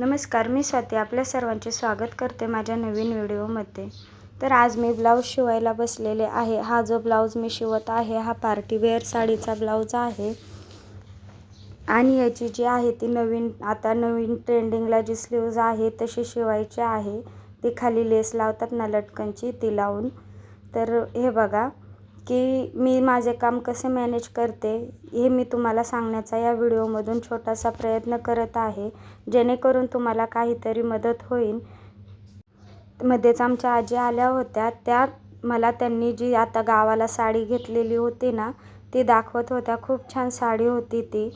नमस्कार मी स्वाती आपल्या सर्वांचे स्वागत करते माझ्या नवीन व्हिडिओमध्ये. तर आज मी ब्लाऊज शिवायला बसलेले आहे. हा जो ब्लाऊज मी शिवत आहे हा पार्टीवेअर साडीचा ब्लाऊज आहे. आणि याची जी आहे ती नवीन आता नवीन ट्रेंडिंगला जी स्लीव्ज आहे तशी शिवायची आहे. ती खाली लेस लावतात ना लटकनची ती लावून. तर हे बघा की मी माझे काम कसे मॅनेज करते हे मी तुम्हाला सांगण्याचा या व्हिडिओमधून छोटासा प्रयत्न करत आहे. जेणेकरून तुम्हाला काहीतरी मदत होईल. मध्येच आमच्या आजी आल्या होत्या. त्या मला त्यांनी जी आता गावाला साडी घेतलेली होती ना ती दाखवत होत्या. खूप छान साडी होती ती.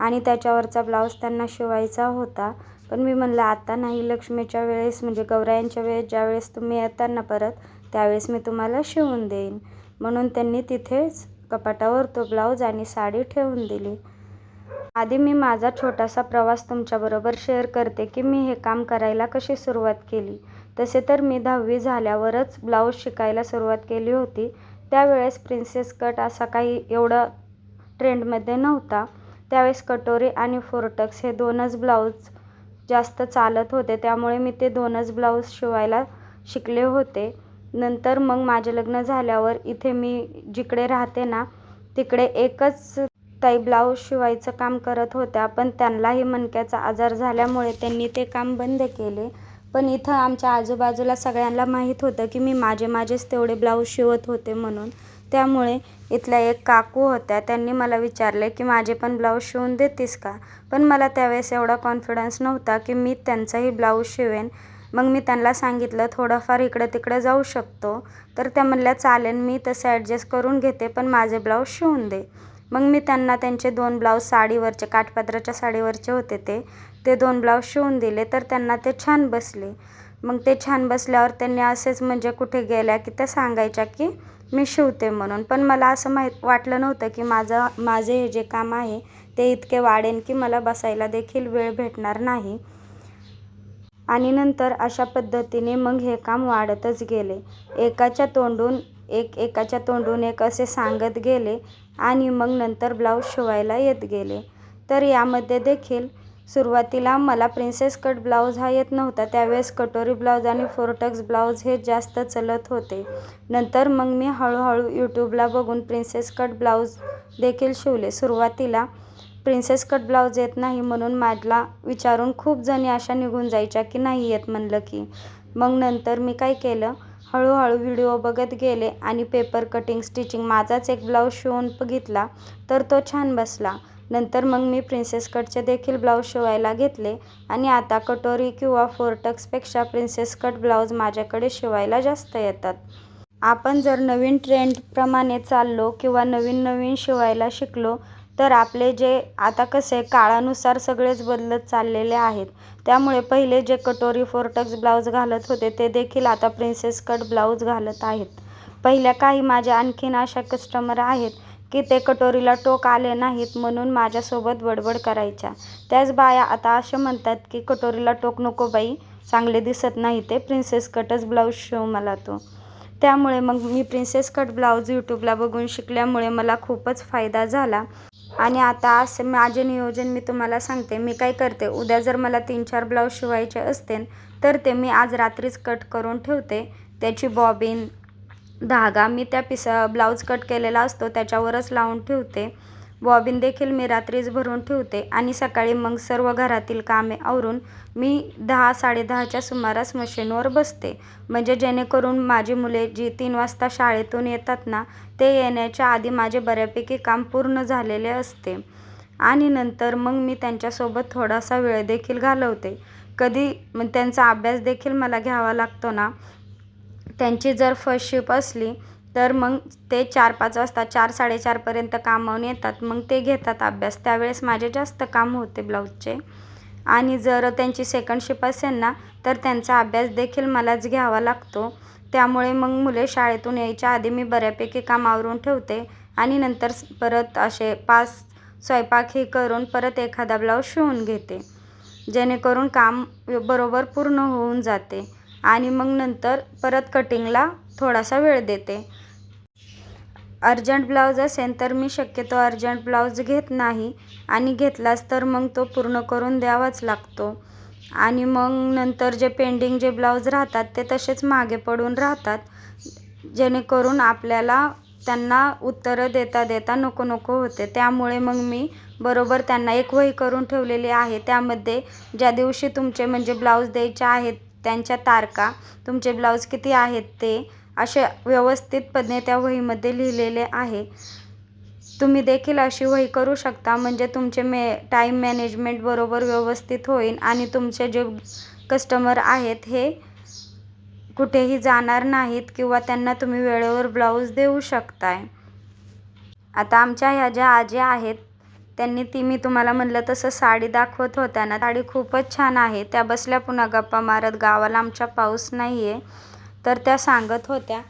आणि त्याच्यावरचा ब्लाऊज त्यांना शिवायचा होता. पण मी म्हणलं आता नाही लक्ष्मीच्या वेळेस म्हणजे गौरायांच्या वेळेस ज्यावेळेस तुम्ही येताना परत त्यावेळेस मी तुम्हाला शिवून देईन. म्हणून त्यांनी तिथेच कपाटावर तो ब्लाऊज आणि साडी ठेवून दिली. आधी मी माझा छोटासा प्रवास तुमच्याबरोबर शेअर करते की मी हे काम करायला कशी सुरुवात केली. तसे तर मी दहावी झाल्यावरच ब्लाऊज शिकायला सुरुवात केली होती. त्यावेळेस प्रिन्सेस कट असा काही एवढं ट्रेंडमध्ये नव्हता. त्यावेळेस कटोरी आणि फोरटक्स हे दोनच ब्लाऊज जास्त चालत होते. त्यामुळे मी ते दोनच ब्लाऊज शिवायला शिकले होते. नंतर मग माझे लग्न झाल्यावर इथे मी जिकडे राहते ना तिकडे एकच ताई ब्लाऊज शिवायचं काम करत होत्या पण त्यांनाही मणक्याचा आजार झाल्यामुळे त्यांनी ते काम बंद केले. पण इथं आमच्या आजूबाजूला सगळ्यांना माहीत होतं की मी माझे माझेच तेवढे ब्लाऊज शिवत होते म्हणून. त्यामुळे इथल्या एक काकू होत्या त्यांनी मला विचारले की माझे पण ब्लाऊज शिवून देतीस का? पण मला त्यावेळेस एवढा कॉन्फिडन्स नव्हता की मी त्यांचाही ब्लाऊज शिवेन. मग मी त्यांना सांगितलं थोडंफार इकडं तिकडं जाऊ शकतो. तर त्या म्हणल्या चालेल मी तसं ॲडजस्ट करून घेते पण माझे ब्लाऊज शिवून दे. मग मी त्यांना त्यांचे दोन ब्लाऊज साडीवरचे काठपदराच्या साडीवरचे होते ते ते दोन ब्लाऊज शिवून दिले तर त्यांना ते छान बसले. मग ते छान बसल्यावर त्यांनी असेच म्हणजे कुठे गेल्या की त्या सांगायच्या की मी शिवते म्हणून. पण मला असं माहीत वाटलं नव्हतं की माझं माझे हे जे काम आहे ते इतके वाढेन की मला बसायला देखील वेळ भेटणार नाही. आणि नंतर अशा पद्धतीने मग हे काम वाढतच गेले. एकाच्या तोंडून एक एकाच्या तोंडून एक असे सांगत गेले आणि मग नंतर ब्लाऊज शिवायला येत गेले. तर यामध्ये देखील सुरुवातीला मला प्रिन्सेस कट ब्लाऊज हा येत नव्हता. त्यावेळेस कटोरी ब्लाऊज आणि फोरटक्स ब्लाऊज हे जास्त चलत होते. नंतर मग मी हळूहळू यूट्यूबला बघून प्रिन्सेस कट ब्लाऊज देखील शिवले. सुरुवातीला प्रिन्सेस कट ब्लाऊज येत नाही म्हणून माझला विचारून खूप जणी अशा निघून जायच्या की नाही येत म्हणलं की. मग नंतर मी काय केलं? हळूहळू व्हिडिओ बघत गेले आणि पेपर कटिंग स्टिचिंग माझाच एक ब्लाऊज शिवून बघितला तर तो छान बसला. नंतर मग मी प्रिन्सेस कटचे देखील ब्लाऊज शिवायला घेतले आणि आता कटोरी किंवा फोरटक्सपेक्षा प्रिन्सेस कट ब्लाऊज माझ्याकडे शिवायला जास्त येतात. आपण जर नवीन ट्रेंडप्रमाणे चाललो किंवा नवीन नवीन शिवायला शिकलो तर आपले जे आता कसे काळानुसार सगळेच बदलत चाललेले आहेत. त्यामुळे पहिले जे कटोरी फोरटक्स ब्लाऊज घालत होते ते देखील आता प्रिन्सेस कट ब्लाऊज घालत आहेत. पहिल्या काही माझ्या आणखीन अशा कस्टमर आहेत की ते कटोरीला टोक आले नाहीत म्हणून माझ्यासोबत बडबड करायच्या. त्याच बाया आता असे म्हणतात की कटोरीला टोक नको बाई चांगले दिसत नाही ते प्रिन्सेस कटच ब्लाऊज शिव मला तो. त्यामुळे मग मी प्रिन्सेस कट ब्लाऊज यूट्यूबला बघून शिकल्यामुळे मला खूपच फायदा झाला. आणि आता असं माझे नियोजन मी तुम्हाला सांगते. मी काय करते उद्या जर मला तीन चार ब्लाऊज शिवायचे असतील तर ते मी आज रात्रीच कट करून ठेवते. त्याची बॉबिन धागा मी त्या पिसा ब्लाऊज कट केलेला असतो त्याच्यावरच लावून ठेवते. बॉबिन देखील मी रात्रीच भरून ठेवते आणि सकाळी मग सर्व घरातील कामे आवरून मी दहा साडेदहाच्या सुमारास मशीनवर बसते. म्हणजे जेणेकरून माझी मुले जी तीन वाजता शाळेतून येतात ना ते येण्याच्या आधी माझे बऱ्यापैकी काम पूर्ण झालेले असते. आणि नंतर मग मी त्यांच्यासोबत थोडासा वेळ देखील घालवते. कधी मग त्यांचा अभ्यास देखील मला घ्यावा लागतो ना त्यांची जर फर्स्ट शिप असली तर मग ते चार पाच वाजता चार साडेचारपर्यंत कामावून येतात. मग ते घेतात अभ्यास. त्यावेळेस माझे जास्त काम होते ब्लाऊजचे. आणि जर त्यांची सेकंड शिप असेल ना तर त्यांचा अभ्यास देखील मलाच घ्यावा लागतो. त्यामुळे मग मुले शाळेतून यायच्या आधी मी बऱ्यापैकी काम आवरून ठेवते. आणि नंतर परत असे पाच स्वयंपाक हे करून परत एखादा ब्लाऊज शिवून घेते. जेणेकरून काम बरोबर पूर्ण होऊन जाते. आणि मग नंतर परत कटिंगला थोडासा वेळ देते. अर्जंट ब्लाऊज असेल तर मी शक्यतो अर्जंट ब्लाऊज घेत नाही. आणि घेतलाच तर मग तो पूर्ण करून द्यावाच लागतो. आणि मग नंतर जे पेंडिंग जे ब्लाऊज राहतात ते तसेच मागे पडून राहतात. जेणेकरून आपल्याला त्यांना उत्तरं देता देता नको नको होते. त्यामुळे मग मी बरोबर त्यांना एक वही करून ठेवलेली आहे. त्यामध्ये ज्या दिवशी तुमचे म्हणजे ब्लाऊज द्यायचे आहेत त्यांच्या तारखा तुमचे ब्लाऊज किती आहेत ते असे व्यवस्थितपणे त्या वहीमध्ये लिहिलेले आहे. तुम्ही देखील अशी वही करू शकता म्हणजे तुमचे मे टाईम मॅनेजमेंट बरोबर व्यवस्थित होईल आणि तुमचे जे कस्टमर आहेत हे कुठेही जाणार नाहीत किंवा त्यांना तुम्ही वेळेवर ब्लाऊज देऊ शकताय. आता आमच्या ह्या ज्या आजी आहेत त्यांनी ती मी तुम्हाला म्हणलं तसं साडी दाखवत होत्या ना साडी खूपच छान आहे. त्या बसल्या पुन्हा गप्पा मारत गावाला आमच्या पाऊस नाही आहे तर त्या सांगत होत्या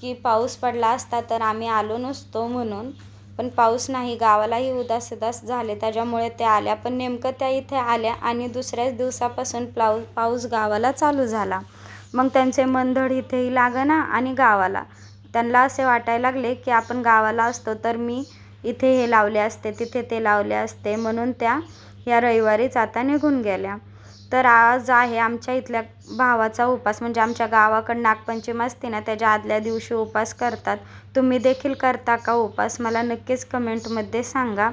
की पाऊस पडला असता तर आम्ही आलो नसतो म्हणून. पण पाऊस नाही गावालाही उदास उदास झाले. त्याच्यामुळे त्या आल्या. पण नेमकं त्या इथे आल्या आणि दुसऱ्याच दिवसापासून प्लाऊ पाऊस गावाला चालू झाला. मग त्यांचे मनधड इथेही लागना आणि गावाला. त्यांना असे वाटायला लागले की आपण गावाला असतो तर मी इथे हे लावले असते तिथे ते लावले असते म्हणून त्या या रविवारीच आता निघून गेल्या. तर आज आहे आमच्या इथल्या भावाचा उपास. म्हणजे आमच्या गावाकडं नागपंचमी असते ना त्याच्या आदल्या दिवशी उपास करतात. तुम्ही देखील करता का उपास? मला नक्कीच कमेंटमध्ये सांगा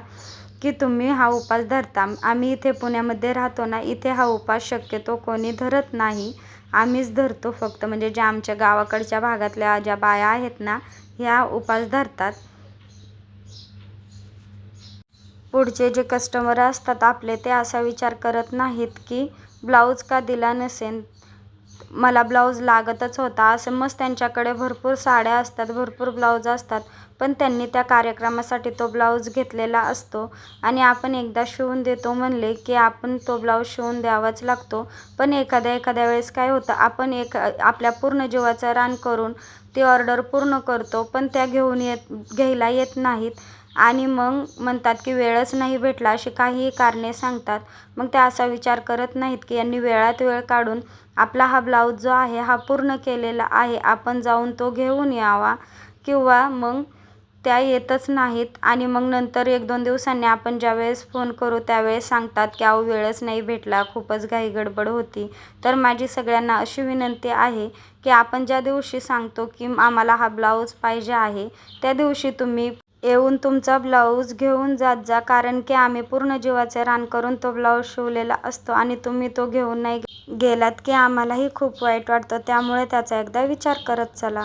की तुम्ही हा उपास धरता. आम्ही इथे पुण्यामध्ये राहतो ना इथे हा उपास शक्यतो कोणी धरत नाही. आम्हीच धरतो फक्त. म्हणजे ज्या आमच्या गावाकडच्या भागातल्या ज्या बाया आहेत ना ह्या उपास धरतात. पुढचे जे कस्टमर असतात आपले ते असा विचार करत नाहीत की ब्लाऊज का दिला नसेन मला ब्लाऊज लागतच होता. असं मस्त त्यांच्याकडे भरपूर साड्या असतात भरपूर ब्लाऊज असतात पण त्यांनी त्या कार्यक्रमासाठी तो ब्लाऊज घेतलेला असतो. आणि आपण एकदा शिवून देतो म्हणले की आपण तो ब्लाऊज शिवून द्यावाच लागतो. पण एखाद्या एखाद्या वेळेस काय होतं आपण एक आपल्या पूर्ण जीवाचं रान करून ती ऑर्डर पूर्ण करतो पण त्या घेऊन येत घ्यायला येत नाहीत. आणि मग म्हणतात की वेळच नाही भेटला अशी काहीही कारणे सांगतात. मग त्या असा विचार करत नाहीत की यांनी वेळात वेळ काढून आपला हा ब्लाऊज जो आहे हा पूर्ण केलेला आहे आपण जाऊन तो घेऊन यावा. किंवा मग त्या येतच नाहीत. आणि मग नंतर एक दोन दिवसांनी आपण ज्यावेळेस फोन करू त्यावेळेस सांगतात की अहो वेळच नाही भेटला. खूपच घाई गडबड होती. तर माझी सगळ्यांना अशी विनंती आहे की आपण ज्या दिवशी सांगतो की आम्हाला हा ब्लाऊज पाहिजे आहे त्या दिवशी तुम्ही येऊन तुमचा ब्लाऊज घेऊन जात जा. कारण की आम्ही पूर्ण जीवाचे रान करून तो ब्लाऊज शिवलेला असतो आणि तुम्ही तो घेऊन नाही गेलात की आम्हालाही खूप वाईट वाटतं. त्यामुळे त्याचा एकदा विचार करत चला.